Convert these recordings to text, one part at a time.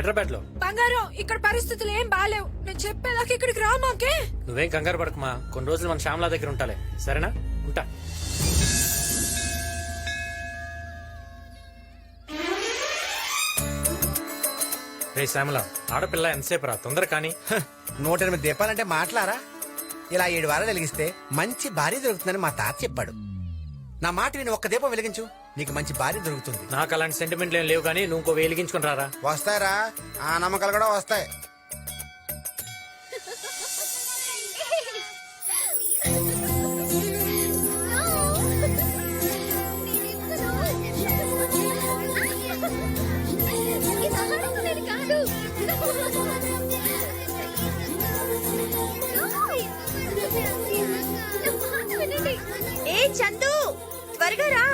హైదరాబాద్లో బంగారం ఇక్కడ పరిస్థితులు ఏం బాలేవు. నేను చెప్పేదాకా ఇక్కడికి రా మాకే. నువ్వేం కంగారు పడకమా. కొన్ని రోజులు మన శ్యామలా దగ్గర ఉంటాలే. సరేనా? ఉంటా. రే శ్యామల ఆడపిల్ల ఎంతసేపు రా తొందర కానీ. నూట ఎనిమిది దీపాలంటే మాట్లారా? ఇలా ఏడు వారాలు వెలిగిస్తే మంచి భార్య దొరుకుతుందని మా తాత చెప్పాడు. నా మాట విని ఒక్క దీపం వెలిగించు. నీకు మంచి భార్య దొరుకుతుంది. నాకు అలాంటి సెంటిమెంట్లు ఏం లేవు కానీ నువ్వు ఇంకో వెలిగించుకుని రారా. వస్తాయరా. ఆ నమ్మకాలు కూడా వస్తాయి. ఏ చందు త్వరగా రా.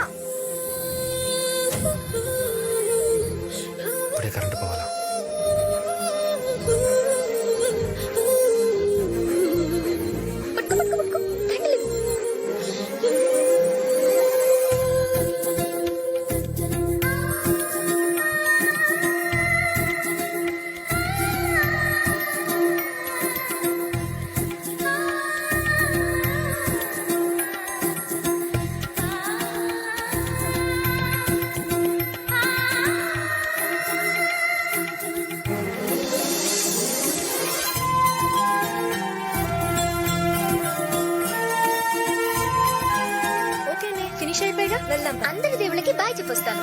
అందరి దేవుళ్ళకి బాయ్ చెప్పొస్తాను.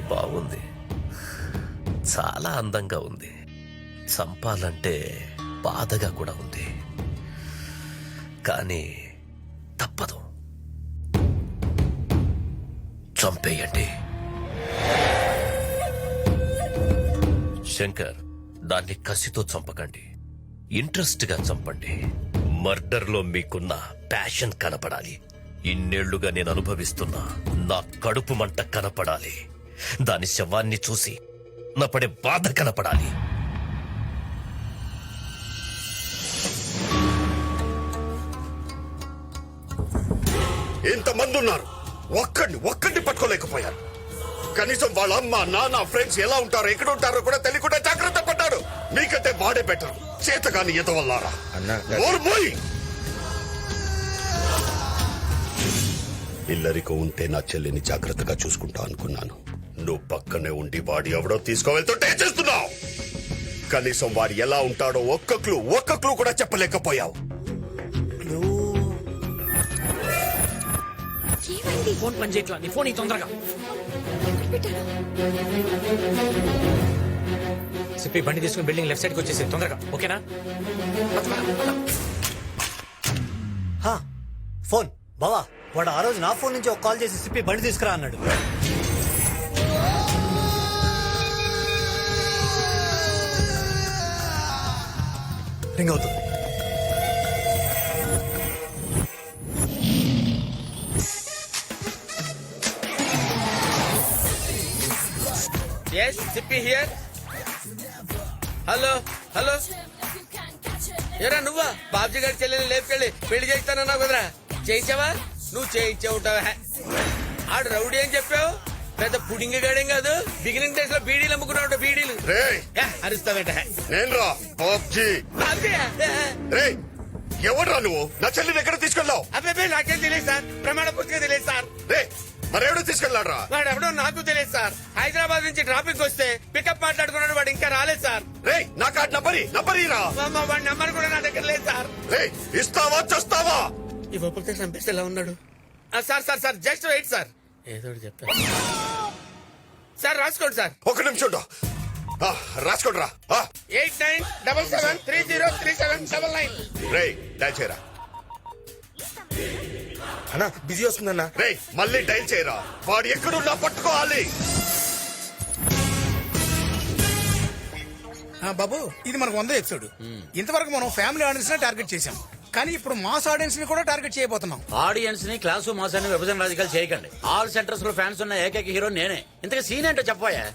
అమ్మాయి బాగుంది. చాలా అందంగా ఉంది. చంపాలంటే బాధగా కూడా ఉంది. కానీ తప్పదు. చంపేయండి. శంకర్ దాన్ని కసితో చంపకండి. ఇంట్రెస్ట్గా చంపండి. మర్డర్లో మీకున్న ప్యాషన్ కనపడాలి. ఇన్నేళ్ళుగా నేను అనుభవిస్తున్నా నా కడుపు మంట కనపడాలి. దాని శవాన్ని చూసి నా పడే బాధ కనపడాలి. ఇంతమంది ఉన్నారు ఒక్కడిని ఒక్కడిని పట్టుకోలేకపోయారు. కనీసం వాళ్ళ అమ్మ నాన్న ఫ్రెండ్స్ ఎలా ఉంటారో ఎక్కడ ఉంటారో కూడా తెలియకుండా జాగ్రత్త పడ్డాడు. మీకంటే వాడే బెటర్. చేతగాని ఎదవల్లారా. నోర్మోయ్ ఇల్లరికో ఉంటే నా చెల్లిని జాగ్రత్తగా చూసుకుంటా అనుకున్నాను. నువ్వు పక్కనే ఉండి వాడి ఎవడో తీసుకువెళ్తుంటే చేస్తున్నావు. కనీసం వాడు ఎలా ఉంటాడో ఒక్క క్లూ ఒక్క క్లూ కూడా చెప్పలేకపోయావు. ఫోన్ పని చేయట్లా నీ ఫోన్ ఈ తొందరగా. సిప్పి బండి తీసుకుని బిల్డింగ్ లెఫ్ట్ సైడ్కి వచ్చేసి తొందరగా. ఓకేనా. హా, ఫోన్. బావా వాడు ఆ రోజు నా ఫోన్ నుంచి ఒక కాల్ చేసి సిప్పి బండి తీసుకురా అన్నాడు. రింగ్ అవుతుంది. హలో హలో ఏరా నువ్వా? బాబ్జీ గారి చెల్లెలు లేపుకెళ్ళి పెళ్ళి చేస్తానన్నావు కదరా. చేయించావా? నువ్వు చేయించే ఉంటావా? ఆడు రౌడీ అని చెప్పావు? పెద్ద పుడింగి గాడేం కాదు? బిగినింగ్ డేస్లో బీడీలు అమ్ముకున్నావు బీడీలు. రేయ్. అరుస్తావేట? నేను రా పబ్జీ. రే ఎవడ్రా నువ్వు? నా చెల్లిని ఎక్కడ తీసుకెళ్ళావు? అబ్బాయి నాకేం తెలియదు సార్. ప్రమాణ పుస్తకం తెలియదు సార్. రే మరెవడో తీసుకెళ్ళాడ్రా? వాడు ఎవడో నాకు తెలియదు సార్. హైదరాబాద్ నుంచి ట్రాఫిక్ వస్తే పికప్ మాట్లాడుకున్నాడు వాడు ఇంకా రాలేదు సార్. రే నా కార్డ్ నంబరి నంబరీరా మా- వాడి నెంబర్ కూడా నా దగ్గర లేదు సార్. రే ఇస్తావా చస్తావా? ఇవ్వకపోతే చంపేస్తే ఎలా ఉన్నాడు? ఆ, sir sir sir just wait sir. ఏదో చెప్తా సార్ రాసుకోండి సార్. ఒక నిమిషం రాసుకోండిరా. ఆ, eight nine double seven three zero three seven double nine. రే డైల్ చేయరా. అన్నా బిజీ వస్తుందన్నా. రే మళ్ళీ డైల్ చేయరా. వాడు ఎక్కడున్నా పట్టుకోవాలి. ఆ, బాబు ఇది మనకు వంద ఎపిసోడ్. ఇంతవరకు మనం ఫ్యామిలీ ఆడియన్స్ టార్గెట్ చేశాం. కానీ ఇప్పుడు మాస్ ఆడియన్స్ని కూడా టార్గెట్ చేయబోతున్నాం. ఆడియన్స్ని క్లాసు మాసాన్ని విభజన రాజకీయాలు చేయకండి. ఆల్ సెంటర్స్లో ఫ్యాన్స్ ఉన్న ఏకైక హీరో నేనే. ఇంతగా సీన్ ఏంటో చెప్పబోయా?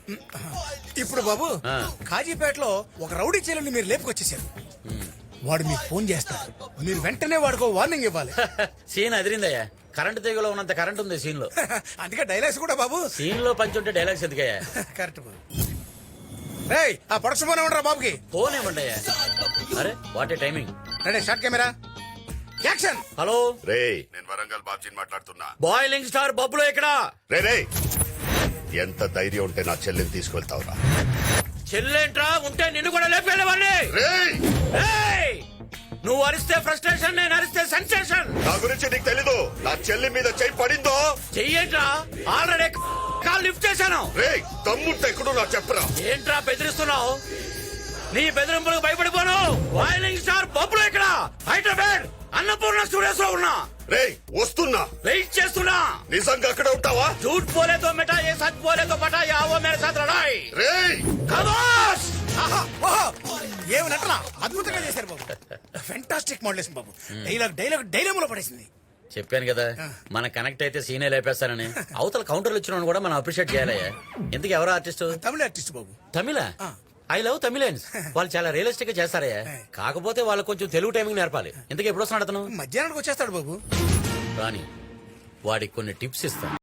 ఇప్పుడు బాబు. కాజీపేటలో ఒక రౌడీ చీలని మీరు లేపుకొచ్చేసారు. వాడు మీకు ఫోన్ చేస్తాడు మీరు వెంటనే వాడికి వార్నింగ్ ఇవ్వాలి. సీన్ అదిరిందయ్యా. కరెంట్ తీగలో ఉన్నంత కరెంట్ ఉంది సీన్లో. అందుకే డైలాగ్స్ కూడా బాబు. సీన్లో పంచి ఉంటే డైలాగ్స్ ఎందుకయ్యా? కరెక్ట్ బాబు. రేయ్ ఆ ఫోన్ ఉండరా బాబుకి? ఫోన్ ఏమండయ్యా అరే what a timing ready shot camera. Action! Hello? రే నేను వరంగల్ బాబ్జీని మాట్లాడుతున్నా. బాయిలింగ్ స్టార్ బబ్బులో ఇక్కడ రే రే ఎంత ధైర్యం ఉంటే నా చెల్లిని తీసుకెళ్తావురా చెల్లెంట్రా ఉంటే నిన్ను కూడా లేపేవాడిని రే! నువ్వు అరిస్తే ఫ్రస్ట్రేషన్ నేను అరిస్తే సెన్సేషన్ నా గురించి నీకు తెలీదు. నా చెల్లి మీద చెయ్యి పడిందో? చెయ్యేంట్రా ఆల్రెడీ కాల్ లిఫ్ట్ చేశాను. రే తమ్ముంటే ఎక్కడో నాకు చెప్పరా. ఏంట్రా బెదిరిస్తున్నావు? నీ బెదిరింపులకు భయపడిపోను వాయిలింగ్ స్టార్ బొబ్బులు ఇక్కడ హైదరాబాద్ అన్నపూర్ణ స్టూడియోస్ లో ఉన్నా రే వస్తున్నా వెయిట్ చేస్తున్నా నిజంగా అక్కడ ఉంటావా झूठ बोले तो मिटा ये सच बोले तो पटा या वो मेरे साथ लड़ाई రే खमोश ఆహా, ఓహో ఏమి నటన అద్భుతంగా చేశారు బాబు ఫెంటాస్టిక్ మోడలేషన్ బాబు డైలాగ్ డైలాగ్ డైలాగులో పడేసింది చెప్పాను కదా మన కనెక్ట్ అయితే సీనే లేపేస్తానని అవతల కౌంటర్లు ఇచ్చిన కూడా మనం అప్రిషియేట్ చేయాలయ్యా ఎందుకు ఎవరు ఆర్టిస్ట్ తమిళ ఆర్టిస్ట్ బాబు తమిళ ఐ లవ్ తమిళన్స్ వాళ్ళు చాలా రియలిస్టిక్గా చేస్తారయ్యా కాకపోతే వాళ్ళు కొంచెం తెలుగు టైమింగ్ నేర్పాలి. ఇంతకు ఎప్పుడు వస్తున్నాడు అతను మధ్యాహ్నానికి వచ్చేస్తాడు బాబు. రాని వాడికి కొన్ని టిప్స్ ఇస్తాను.